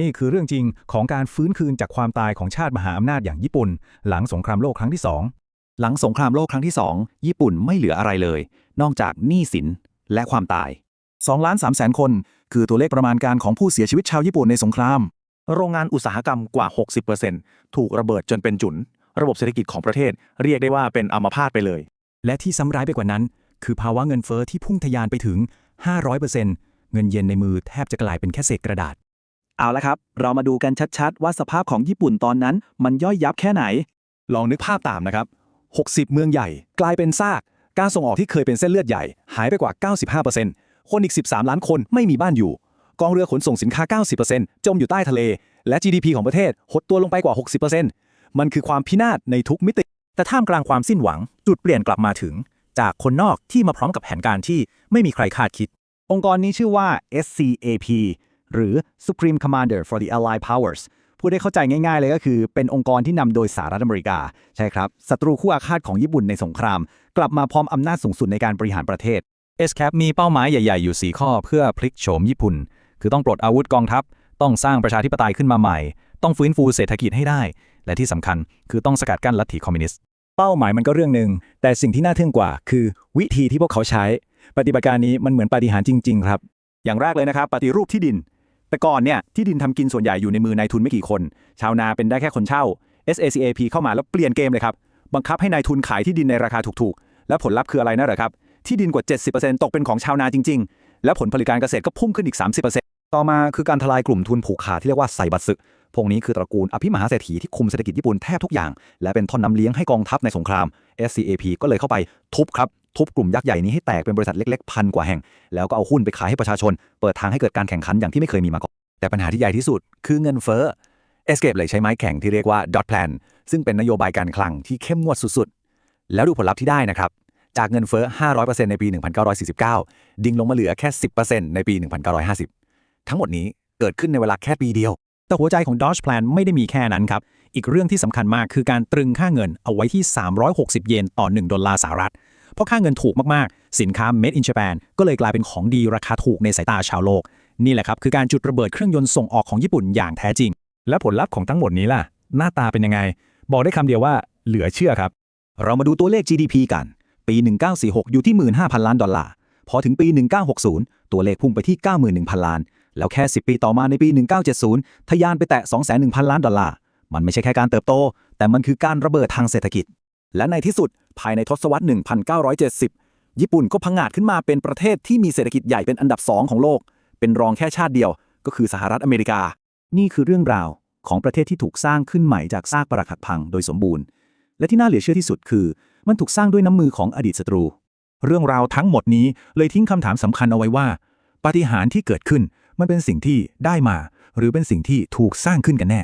นี่คือเรื่องจริงของการฟื้นคืนจากความตายของชาติมหาอำนาจอย่างญี่ปุ่น หลังสงครามโลกครั้งที่สองหลังสงครามโลกครั้งที่ 2 ญี่ปุ่นไม่เหลืออะไรเลย นอกจากหนี้สินและความตาย2ล้าน3แสนคน คือตัวเลขประมาณการของผู้เสียชีวิตชาวญี่ปุ่นในสงคราม โรงงานอุตสาหกรรมกว่า 60%ถูกระเบิดจนเป็นจุน ระบบเศรษฐกิจของประเทศเรียกได้ว่าเป็นอัมพาตไปเลย และที่ซ้ำร้ายไปกว่านั้น คือภาวะเงินเฟอ้อที่พุ่งทะยานไปถึง 500%เงินเยนในมือแทบจะกลายเป็นแค่เศษกระดาษ เอาละครับ เรามาดูกันชัดๆ ว่าสภาพของญี่ปุ่นตอนนั้นมันย่อยยับแค่ไหน ลองนึกภาพตามนะครับ 60 เมืองใหญ่ กลายเป็นซาก การส่งออกที่เคยเป็นเส้นเลือดใหญ่ หายไปกว่า 95%คนอีก 13 ล้านคนไม่มีบ้านอยู่ กองเรือขนส่งสินค้า 90%จมอยู่ใต้ทะเล และ GDP ของประเทศหดตัวลงไปกว่า 60%มันคือความพินาศในทุกมิติ แต่ท่ามกลางความสิ้นหวัง จุดเปลี่ยนกลับมาถึง จากคนนอกที่มาพร้อมกับแผนการที่ไม่มีใครคาดคิด องค์กรนี้ชื่อว่า SCAP หรือ Supreme Commander for the Allied Powers พูดได้เข้าใจง่ายๆเลยก็คือ เป็นองค์กรที่นำโดยสหรัฐอเมริกา ใช่ครับศัตรูคู่อาฆาตของญี่ปุ่นในสงคราม กลับมาพร้อมอำนาจสูงสุดในการบริหารประเทศ SCAP มีเป้าหมายใหญ่ๆ อยู่ 4 ข้อเพื่อพลิกโฉมญี่ปุ่น คือต้องปลดอาวุธกองทัพ ต้องสร้างประชาธิปไตยขึ้นมาใหม่ ต้องฟื้นฟูเศรษฐกิจให้ได้ และที่สำคัญคือต้องสกัดกั้นลัทธิคอมมิวนิสต์เป้าหมายมันก็เรื่องหนึ่งแต่สิ่งที่น่าทึ่งกว่า คือ วิธีที่พวกเขาใช้ ปฏิบัติการนี้มันเหมือนปฏิหารจริง ๆ ครับ อย่างแรกเลยนะครับปฏิรูปที่ดิน แต่ก่อนเนี่ยที่ดินทำกินส่วนใหญ่อยู่ในมือนายทุนไม่กี่คน ชาวนาเป็นได้แค่คนเช่า SACAP เข้ามาแล้วเปลี่ยนเกมเลยครับ บังคับให้นายทุนขายที่ดินในราคาถูกๆ และผลลัพธ์คืออะไรนะเหรอครับ ที่ดินกว่า 70%ตกเป็นของชาวนาจริง ๆ และผลผลิตการเกษตรก็พุ่งขึ้นอีก 30%ต่อมาคือการทลายกลุ่มทุนผูกขาดที่เรียกว่าไซบัตสึพวกนี้คือตระกูลอภิมหาเศรษฐีที่คุมเศรษฐกิจญี่ปุ่นแทบทุกอย่าง และเป็นท่อนน้ำเลี้ยงให้กองทัพในสงคราม SCAP ก็เลยเข้าไปทุบครับ ทุบกลุ่มยักษ์ใหญ่นี้ให้แตกเป็นบริษัทเล็กๆพันกว่าแห่ง แล้วก็เอาหุ้นไปขายให้ประชาชน เปิดทางให้เกิดการแข่งขันอย่างที่ไม่เคยมีมาก่อน แต่ปัญหาที่ใหญ่ที่สุดคือเงินเฟ้อ Escape เลยใช้ไม้แข่งที่เรียกว่า Dot Plan ซึ่งเป็นนโยบายการคลังที่เข้มงวดสุดๆ แล้วดูผลลัพธ์ที่ได้นะครับ จากเงินเฟ้อ 500%ในปี 1949 ดิ่งลงมาเหลือแค่ 10%ในปี 1950 ทั้งหมดนี้เกิดขึ้นในเวลาแค่ปีเดียว แต่หัวใจของ Dodge Plan ไม่ได้มีแค่นั้นครับ อีกเรื่องที่สำคัญมากคือการตรึงค่าเงินเอาไว้ที่ 360 เยนต่อ 1 ดอลลาร์สหรัฐ เพราะค่าเงินถูกมากๆ สินค้า Made in Japan ก็เลยกลายเป็นของดีราคาถูกในสายตาชาวโลก นี่แหละครับคือการจุดระเบิดเครื่องยนต์ส่งออกของญี่ปุ่นอย่างแท้จริง และผลลัพธ์ของทั้งหมดนี้ล่ะ หน้าตาเป็นยังไง บอกได้คำเดียวว่าเหลือเชื่อครับ เรามาดูตัวเลข GDP กัน ปี 1946 อยู่ที่ 15,000 ล้านดอลลาร์พอถึงปี 1960 ตัวเลขพุ่งไปที่ 91,000 ล้าน แล้วแค่ 10 ปีต่อมาในปี 1970 ทะยานไปแตะ 21,000ล้านดอลลาร์มันไม่ใช่แค่การเติบโต แต่มันคือการระเบิดทางเศรษฐกิจ และในที่สุดภายในทศวรรษ 1970 ญี่ปุ่นก็พังงาดขึ้นมาเป็นประเทศที่มีเศรษฐกิจใหญ่เป็นอันดับ2ของโลก เป็นรองแค่ชาติเดียว ก็คือสหรัฐอเมริกา นี่คือเรื่องราวของประเทศที่ถูกสร้างขึ้นใหม่จากซากปรักหักพังโดยสมบูรณ์ และที่น่าเหลือเชื่อที่สุดคือ มันถูกสร้างด้วยน้ำมือของอดีตศัตรู เรื่องราวทั้งหมดนี้เลยทิ้งคำถามสำคัญเอาไว้ว่า ปาฏิหาริย์ที่เกิดขึ้นมันเป็นสิ่งที่ได้มา หรือเป็นสิ่งที่ถูกสร้างขึ้นกันแน่